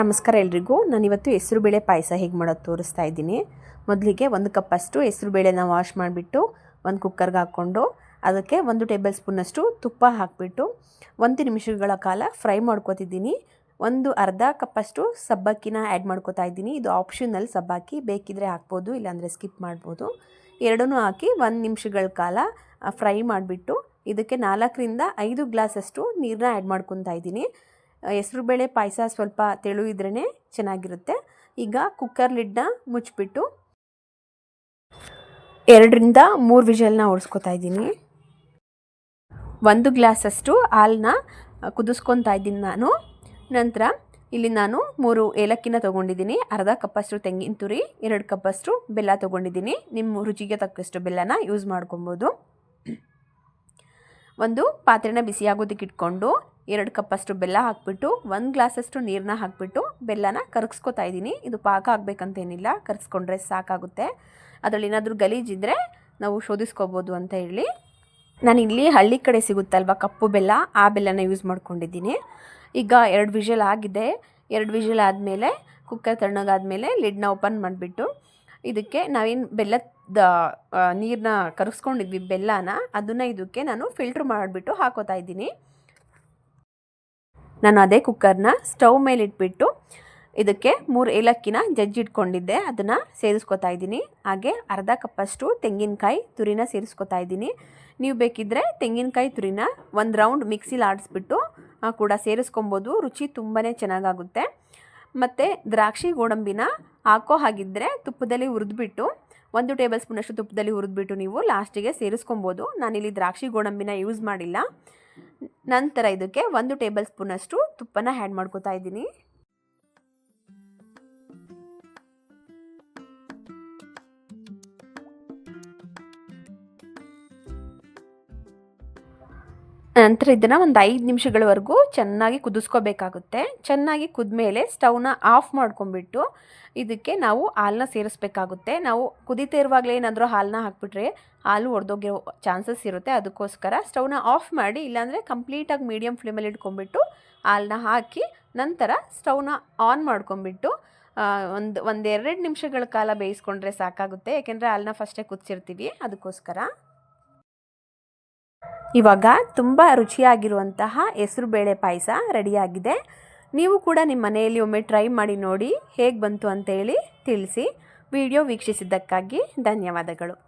ನಮಸ್ಕಾರ ಎಲ್ರಿಗೂ. ನಾನಿವತ್ತು ಹೆಸರುಬೇಳೆ ಪಾಯಸ ಹೇಗೆ ಮಾಡೋದು ತೋರಿಸ್ತಾ ಇದ್ದೀನಿ. ಮೊದಲಿಗೆ ಒಂದು ಕಪ್ಪಷ್ಟು ಹೆಸರುಬೇಳೆನ ವಾಶ್ ಮಾಡಿಬಿಟ್ಟು ಒಂದು ಕುಕ್ಕರ್ಗೆ ಹಾಕ್ಕೊಂಡು ಅದಕ್ಕೆ ಒಂದು ಟೇಬಲ್ ಸ್ಪೂನಷ್ಟು ತುಪ್ಪ ಹಾಕಿಬಿಟ್ಟು ಒಂದು ನಿಮಿಷಗಳ ಕಾಲ ಫ್ರೈ ಮಾಡ್ಕೊತಿದ್ದೀನಿ. ಒಂದು ಅರ್ಧ ಕಪ್ಪಷ್ಟು ಸಬ್ಬಕ್ಕಿನ ಆ್ಯಡ್ ಮಾಡ್ಕೋತಾ ಇದ್ದೀನಿ. ಇದು ಆಪ್ಷನಲ್ ಸಬ್ಬಕ್ಕಿ ಬೇಕಿದ್ರೆ ಹಾಕ್ಬೋದು, ಇಲ್ಲಾಂದರೆ ಸ್ಕಿಪ್ ಮಾಡ್ಬೋದು. ಎರಡನ್ನೂ ಹಾಕಿ ಒಂದು ನಿಮಿಷಗಳ ಕಾಲ ಫ್ರೈ ಮಾಡಿಬಿಟ್ಟು ಇದಕ್ಕೆ ನಾಲ್ಕರಿಂದ ಐದು ಗ್ಲಾಸಷ್ಟು ನೀರನ್ನ ಆ್ಯಡ್ ಮಾಡ್ಕೊತಾ ಇದ್ದೀನಿ. ಹೆಸರುಬೇಳೆ ಪಾಯಸ ಸ್ವಲ್ಪ ತೆಳು ಇದ್ರೇ ಚೆನ್ನಾಗಿರುತ್ತೆ. ಈಗ ಕುಕ್ಕರ್ ಲಿಡ್ನ ಮುಚ್ಚಿಬಿಟ್ಟು ಎರಡರಿಂದ ಮೂರು ವಿಷಲ್ನ ಓಡಿಸ್ಕೊತಾ ಇದ್ದೀನಿ. ಒಂದು ಗ್ಲಾಸಷ್ಟು ಹಾಲನ್ನ ಕುದಿಸ್ಕೊತಾ ಇದ್ದೀನಿ ನಾನು. ನಂತರ ಇಲ್ಲಿ ನಾನು ಮೂರು ಏಲಕ್ಕಿನ ತೊಗೊಂಡಿದ್ದೀನಿ. ಅರ್ಧ ಕಪ್ಪಷ್ಟು ತೆಂಗಿನ ತುರಿ, ಎರಡು ಕಪ್ಪಷ್ಟು ಬೆಲ್ಲ ತೊಗೊಂಡಿದ್ದೀನಿ. ನಿಮ್ಮ ರುಚಿಗೆ ತಕ್ಕಷ್ಟು ಬೆಲ್ಲನ ಯೂಸ್ ಮಾಡ್ಕೊಬೋದು. ಒಂದು ಪಾತ್ರೆನ ಬಿಸಿಯಾಗೋದಕ್ಕೆ ಇಟ್ಕೊಂಡು ಎರಡು ಕಪ್ಪಷ್ಟು ಬೆಲ್ಲ ಹಾಕ್ಬಿಟ್ಟು, ಒಂದು ಗ್ಲಾಸಷ್ಟು ನೀರನ್ನ ಹಾಕ್ಬಿಟ್ಟು ಬೆಲ್ಲನ ಕರಗಿಸ್ಕೊತಾ ಇದ್ದೀನಿ. ಇದು ಪಾಕ ಆಗಬೇಕಂತೇನಿಲ್ಲ, ಕರಗಿಸ್ಕೊಂಡ್ರೆ ಸಾಕಾಗುತ್ತೆ. ಅದರಲ್ಲಿ ಏನಾದರೂ ಗಲೀಜಿದ್ರೆ ನಾವು ಶೋಧಿಸ್ಕೋಬೋದು ಅಂತ ಹೇಳಿ. ನಾನು ಇಲ್ಲಿ ಹಳ್ಳಿ ಕಡೆ ಸಿಗುತ್ತಲ್ವ ಕಪ್ಪು ಬೆಲ್ಲ, ಆ ಬೆಲ್ಲನ ಯೂಸ್ ಮಾಡ್ಕೊಂಡಿದ್ದೀನಿ. ಈಗ ಎರಡು ವಿಷಲ್ ಆಗಿದೆ. ಎರಡು ವಿಷಲ್ ಆದಮೇಲೆ, ಕುಕ್ಕರ್ ತಣ್ಣಗಾದ್ಮೇಲೆ ಲಿಡ್ನ ಓಪನ್ ಮಾಡಿಬಿಟ್ಟು, ಇದಕ್ಕೆ ನಾವೇನು ಬೆಲ್ಲದ ನೀರನ್ನ ಕರಗಿಸ್ಕೊಂಡಿದ್ವಿ, ಬೆಲ್ಲನ, ಅದನ್ನು ಇದಕ್ಕೆ ನಾನು ಫಿಲ್ಟ್ರ್ ಮಾಡಿಬಿಟ್ಟು ಹಾಕೋತಾ ಇದ್ದೀನಿ. ನಾನು ಅದೇ ಕುಕ್ಕರ್ನ ಸ್ಟವ್ ಮೇಲೆ ಇಟ್ಬಿಟ್ಟು ಇದಕ್ಕೆ ಮೂರು ಏಲಕ್ಕಿನ ಜಜ್ಜಿಟ್ಕೊಂಡಿದ್ದೆ ಅದನ್ನು ಸೇರಿಸ್ಕೊತಾ ಇದ್ದೀನಿ. ಹಾಗೆ ಅರ್ಧ ಕಪ್ಪಷ್ಟು ತೆಂಗಿನಕಾಯಿ ತುರಿನ ಸೇರಿಸ್ಕೊತಾ ಇದ್ದೀನಿ. ನೀವು ಬೇಕಿದ್ದರೆ ತೆಂಗಿನಕಾಯಿ ತುರಿನ ಒಂದು ರೌಂಡ್ ಮಿಕ್ಸಿಲಿ ಆಡಿಸ್ಬಿಟ್ಟು ಕೂಡ ಸೇರಿಸ್ಕೊಬೋದು. ರುಚಿ ತುಂಬಾ ಚೆನ್ನಾಗಾಗುತ್ತೆ. ಮತ್ತು ದ್ರಾಕ್ಷಿ ಗೋಡಂಬಿನ ಹಾಕೋ ಹಾಗಿದ್ದರೆ ತುಪ್ಪದಲ್ಲಿ ಹುರಿದ್ಬಿಟ್ಟು, ಒಂದು ಟೇಬಲ್ ಸ್ಪೂನಷ್ಟು ತುಪ್ಪದಲ್ಲಿ ಹುರಿದ್ಬಿಟ್ಟು ನೀವು ಲಾಸ್ಟಿಗೆ ಸೇರಿಸ್ಕೊಬೋದು. ನಾನಿಲ್ಲಿ ದ್ರಾಕ್ಷಿ ಗೋಡಂಬಿನ ಯೂಸ್ ಮಾಡಿಲ್ಲ. ನಂತರ ಇದಕ್ಕೆ ಒಂದು ಟೇಬಲ್ ಸ್ಪೂನಷ್ಟು ತುಪ್ಪನ ಆ್ಯಡ್ ಮಾಡ್ಕೋತಾ ಇದ್ದೀನಿ. ನಂತರ ಇದನ್ನು ಒಂದು ಐದು ನಿಮಿಷಗಳವರೆಗೂ ಚೆನ್ನಾಗಿ ಕುದಿಸ್ಕೋಬೇಕಾಗುತ್ತೆ. ಚೆನ್ನಾಗಿ ಕುದ್ಮೇಲೆ ಸ್ಟವ್ನ ಆಫ್ ಮಾಡ್ಕೊಂಬಿಟ್ಟು ಇದಕ್ಕೆ ನಾವು ಹಾಲನ್ನ ಸೇರಿಸ್ಬೇಕಾಗುತ್ತೆ. ನಾವು ಕುದೀತಾ ಇರುವಾಗಲೇ ಏನಾದರೂ ಹಾಲನ್ನ ಹಾಕ್ಬಿಟ್ರೆ ಹಾಲು ಒಡೆದೋಗಿರೋ ಚಾನ್ಸಸ್ ಇರುತ್ತೆ. ಅದಕ್ಕೋಸ್ಕರ ಸ್ಟವ್ನ ಆಫ್ ಮಾಡಿ, ಇಲ್ಲಾಂದರೆ ಕಂಪ್ಲೀಟಾಗಿ ಮೀಡಿಯಮ್ ಫ್ಲೇಮಲ್ಲಿ ಇಟ್ಕೊಂಬಿಟ್ಟು ಹಾಲನ್ನ ಹಾಕಿ ನಂತರ ಸ್ಟವ್ನ ಆನ್ ಮಾಡ್ಕೊಂಬಿಟ್ಟು ಒಂದು, ಒಂದೆರಡು ನಿಮಿಷಗಳ ಕಾಲ ಬೇಯಿಸ್ಕೊಂಡ್ರೆ ಸಾಕಾಗುತ್ತೆ. ಯಾಕೆಂದರೆ ಹಾಲನ್ನ ಫಸ್ಟೇ ಕುದಿಸಿರ್ತೀವಿ. ಅದಕ್ಕೋಸ್ಕರ. ಇವಾಗ ತುಂಬ ರುಚಿಯಾಗಿರುವಂತಹ ಹೆಸರುಬೇಳೆ ಪಾಯಸ ರೆಡಿಯಾಗಿದೆ. ನೀವು ಕೂಡ ನಿಮ್ಮ ಮನೆಯಲ್ಲಿ ಒಮ್ಮೆ ಟ್ರೈ ಮಾಡಿ ನೋಡಿ ಹೇಗೆ ಬಂತು ಅಂತೇಳಿ ತಿಳಿಸಿ. ವಿಡಿಯೋ ವೀಕ್ಷಿಸಿದ್ದಕ್ಕಾಗಿ ಧನ್ಯವಾದಗಳು.